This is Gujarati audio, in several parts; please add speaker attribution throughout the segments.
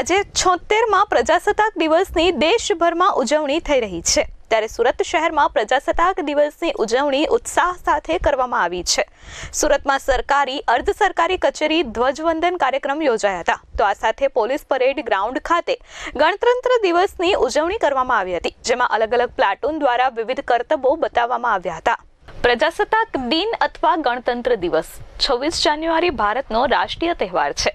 Speaker 1: આજે છોતેરમાં પ્રજાસત્તાક દિવસની દેશભરમાં ઉજવણી થઈ રહી છે. ત્યારે સુરત શહેરમાં પ્રજાસત્તાક દિવસની ઉજવણી ઉત્સાહ સાથે કરવામાં આવી છે. સુરતમાં સરકારી અર્ધ સરકારી કચેરી, ધ્વજવંદન કાર્યક્રમ યોજાયા હતા. તો આ સાથે પોલીસ પરેડ ગ્રાઉન્ડ ખાતે ગણતંત્ર દિવસની ઉજવણી કરવામાં આવી હતી, જેમાં અલગ અલગ પ્લાટૂન દ્વારા વિવિધ કરતબો બતાવવામાં આવ્યા હતા. પ્રજાસત્તાક દિન અથવા ગણતંત્ર દિવસ. છવ્વીસ જાન્યુઆરી ભારતનો રાષ્ટ્રીય તહેવાર છે.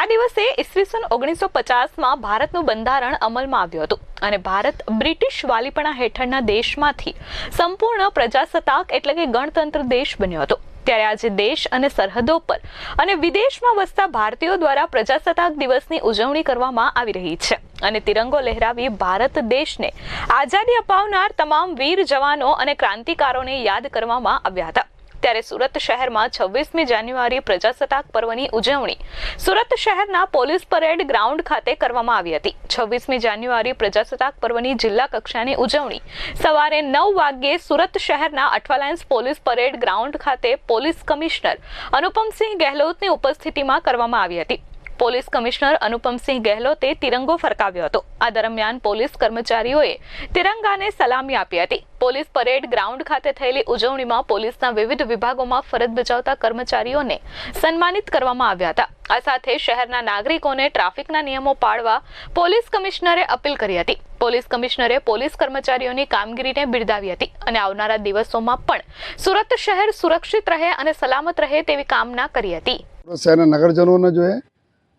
Speaker 1: આ દિવસે ઈસવીસન ઓગણીસો પચાસમાં ભારતનું બંધારણ અમલમાં આવ્યું હતું અને ભારત બ્રિટિશ વાલીપણા હેઠળના દેશમાંથી સંપૂર્ણ પ્રજાસત્તાક એટલે કે ગણતંત્ર દેશ બન્યો હતો. ત્યારે આજે દેશ અને સરહદો પર અને વિદેશમાં વસતા ભારતીયો દ્વારા પ્રજાસત્તાક દિવસની ઉજવણી કરવામાં આવી રહી છે. અને તિરંગો લહેરાવી ભારત દેશને આઝાદી અપાવનાર તમામ વીર જવાનો અને ક્રાંતિકારોને યાદ કરવામાં આવ્યા હતા. ત્યારે સુરત શહેરમાં છવ્વીસમી જાન્યુઆરી પ્રજાસત્તાક પર્વની ઉજવણી સુરત શહેરના પોલીસ પરેડ ગ્રાઉન્ડ ખાતે કરવામાં આવી હતી. છવ્વીસમી જાન્યુઆરી પ્રજાસત્તાક પર્વની જિલ્લા કક્ષાની ઉજવણી સવારે નવ વાગ્યે સુરત શહેરના અઠવાલાયન્સ પોલીસ પરેડ ગ્રાઉન્ડ ખાતે પોલીસ કમિશનર અનુપમસિંહ ગેહલોતની ઉપસ્થિતિમાં કરવામાં આવી હતી. પોલીસ કમિશનર અનુપમસિંહ ગેહલોતે તિરંગો ફરકાવ્યો હતો. આ દરમિયાન પોલીસ કર્મચારીઓએ તિરંગાને સલામી આપી હતી. પોલીસ પરેડ ગ્રાઉન્ડ ખાતે થયેલી ઉજવણીમાં પોલીસના વિવિધ વિભાગોમાં ફરજ બજાવતા કર્મચારીઓને સન્માનિત કરવામાં આવ્યા હતા. આ સાથે શહેરના નાગરિકોને ટ્રાફિકના નિયમો પાળવા પોલીસ કમિશનરે અપીલ કરી હતી. પોલીસ કમિશનરે પોલીસ કર્મચારીઓની કામગીરીને બિરદાવી હતી અને આવનારા દિવસોમાં પણ સુરત શહેર સુરક્ષિત રહે અને સલામત રહે તેવી કામના કરી હતી.
Speaker 2: શહેરના નગરજનોને જો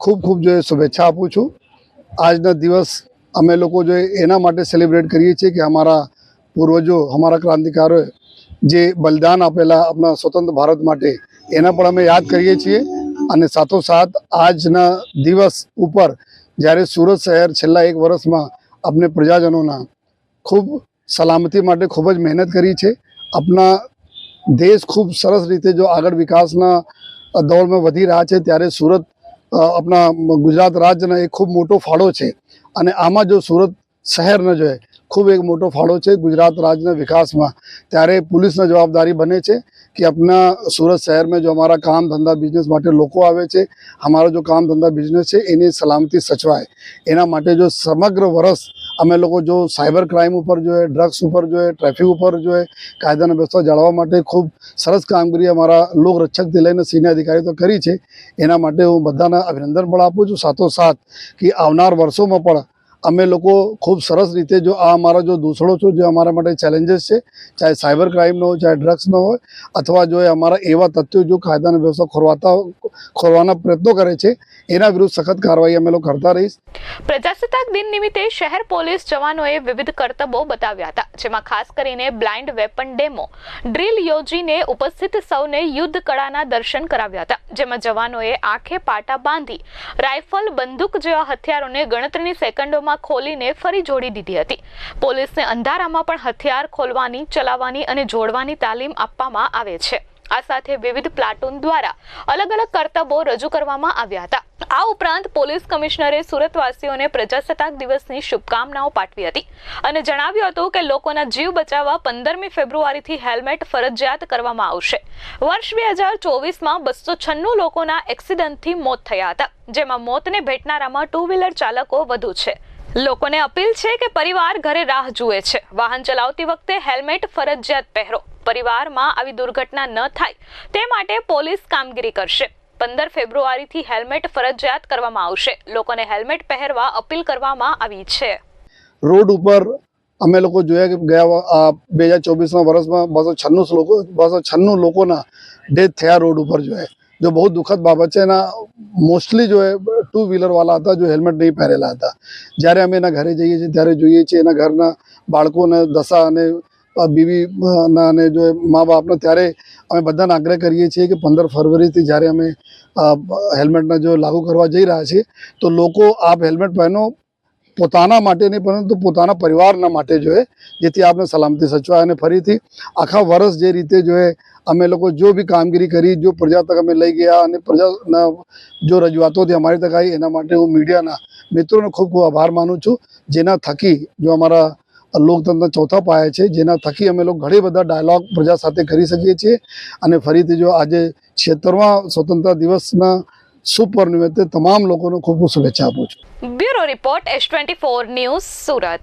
Speaker 2: ખૂબ ખૂબ જો શુભેચ્છા આપું છું. આજના દિવસ અમે લોકો જો એના માટે સેલિબ્રેટ કરીએ છીએ કે અમારા પૂર્વજો, અમારા ક્રાંતિકારોએ જે બલિદાન આપેલા આપણા સ્વતંત્ર ભારત માટે, એના પણ અમે યાદ કરીએ છીએ. અને સાથોસાથ આજના દિવસ ઉપર જ્યારે સુરત શહેર છેલ્લા એક વર્ષમાં આપણે પ્રજાજનોના ખૂબ સલામતી માટે ખૂબ જ મહેનત કરી છે. આપણા દેશ ખૂબ સરસ રીતે જો આગળ વિકાસના દોરમાં વધી રહ્યા છે, ત્યારે સુરત આપણા ગુજરાત રાજ્યનો એક ખૂબ મોટો ફાળો છે. અને આમાં જો સુરત શહેરનો જો છે ખૂબ એક મોટો ફાળો છે ગુજરાત રાજ્યના વિકાસમાં. ત્યારે પોલીસને જવાબદારી બને છે કે આપણા સુરત શહેરમાં જો અમારા કામ ધંધા બિઝનેસ માટે લોકો આવે છે, અમારો જો કામ ધંધા બિઝનેસ છે, એની સલામતી સચવાય. એના માટે જો સમગ્ર વર્ષ અમે લોકો જો સાયબર ક્રાઇમ ઉપર જોઈએ ડ્રગ્સ ઉપર જોઈએ ટ્રાફિક ઉપર જોઈએ કાયદાના વ્યવસ્થા જાળવવા માટે ખૂબ સરસ કામગીરી અમારા લોકરક્ષકથી લઈને સિનિયર અધિકારી તો કરી છે. એના માટે હું બધાને અભિનંદન પણ આપું છું. સાથોસાથ કે આવનાર વર્ષોમાં પણ અમે લોકો ખૂબ સરસ રીતે જો આ અમારા જો દૂસરો છો, જે અમારા માટે ચેલેન્જીસ છે, ચાહે સાયબર ક્રાઇમનો હોય, ચાહે ડ્રગ્સનો હોય, અથવા જો એ અમારા એવા તથ્યો જો કાયદાની વ્યવસ્થા ખોરવાતા ખોરવાના પ્રયત્નો કરે છે, એના વિરુદ્ધ સખત કાર્યવાહી અમે લોકો કરતા રહીશ.
Speaker 1: પ્રજાસત્તાક દિન નિમિત્તે શહેર પોલીસ જવાનોએ વિવિધ કર્તવ્યો બતાવ્યા હતા, જેમાં ખાસ કરીને બ્લાઇન્ડ વેપન ડેમો ડ્રીલ યોજીને ઉપસ્થિત સૌને યુદ્ધ કળાના દર્શન કરાવ્યા હતા, જેમાં જવાનોએ આંખે પાટા બાંધી રાઇફલ બંદૂક જેવા હથિયારોને ગણતરીની સેકન્ડોમાં ખોલીને ફરી જોડી દીધી હતી. પોલીસને અંધારામાં પણ હથિયાર ખોલવાની, ચલાવવાની અને જોડવાની તાલીમ આપવામાં આવે છે. આ સાથે વિવિધ પ્લાટૂન દ્વારા અલગ અલગ કર્તવ્યો રજૂ કરવામાં આવ્યા હતા. આ ઉપરાંત પોલીસ કમિશનરે સુરતવાસીઓને પ્રજાસત્તાક દિવસની શુભકામનાઓ પાઠવી હતી અને જણાવ્યું હતું કે લોકોના જીવ બચાવવા પંદરમી ફેબ્રુઆરીથી હેલ્મેટ ફરજિયાત કરવામાં આવશે. વર્ષ બે હજાર ચોવીસમાં બસો છન્નું લોકોના એક્સિડન્ટથી મોત થયા હતા, જેમાં મોતને ભેટનારામાં ટુ વ્હીલર ચાલકો વધુ છે. લોકોને અપીલ છે કે પરિવાર ઘરે રાહ જુએ છે. વાહન ચલાવતી વખતે હેલ્મેટ, ફરજિયાત પહેરો. પરિવારમાં આવી દુર્ઘટના ન થાય તે માટે પોલીસ કામગીરી કરશે. પંદર ફેબ્રુઆરીથી હેલ્મેટ, ફરજિયાત કરવામાં આવશે. લોકોને હેલ્મેટ પહેરવા અપીલ કરવામાં આવી છે.
Speaker 2: રોડ ઉપર અમે લોકો જોયા કે ગયા બે હજાર ચોવીસમાં વર્ષમાં બસો છન્નું લોકો, બસો છન્નું લોકોના ડેથ થયા રોડ ઉપર જો જો બહુ દુઃખદ બાબત છે એના મોસ્ટલી જો એ ટુ વ્હીલરવાળા હતા જો હેલ્મેટ નહીં પહેરેલા હતા જ્યારે અમે એના ઘરે જઈએ છીએ ત્યારે જોઈએ છીએ એના ઘરના બાળકોને દશા અને બીવી અને જો મા બાપને ત્યારે અમે બધાને આગ્રહ કરીએ છીએ કે પંદર ફરવરીથી જ્યારે અમે હેલ્મેટને જો લાગુ કરવા જઈ રહ્યા છીએ તો લોકો આપ હેલ્મેટ પહેરો પોતાના માટે નહીં પરંતુ પોતાના પરિવારના માટે જોઈએ જેથી આપને સલામતી સચવાય અને ફરીથી આખા વર્ષ જે રીતે જોઈએ અમે લોકો જો બી કામગીરી કરી, જો પ્રજા તક અમે લઈ ગયા અને પ્રજાના જો રજૂઆતો હતી અમારી તક આવી, એના માટે હું મીડિયાના મિત્રોનો ખૂબ ખૂબ આભાર માનું છું. જેના થકી જો અમારા લોકતંત્ર ચોથા પાયા છે, જેના થકી અમે લોકો ઘણી બધા ડાયલોગ પ્રજા સાથે કરી શકીએ છીએ. અને ફરીથી જો આજે ક્ષેત્રમાં સ્વતંત્રતા દિવસના સુપર નિમિત્તે તમામ લોકોને ખૂબ ખૂબ શુભેચ્છા આપું છું.
Speaker 1: Bureau report S twenty news Surat.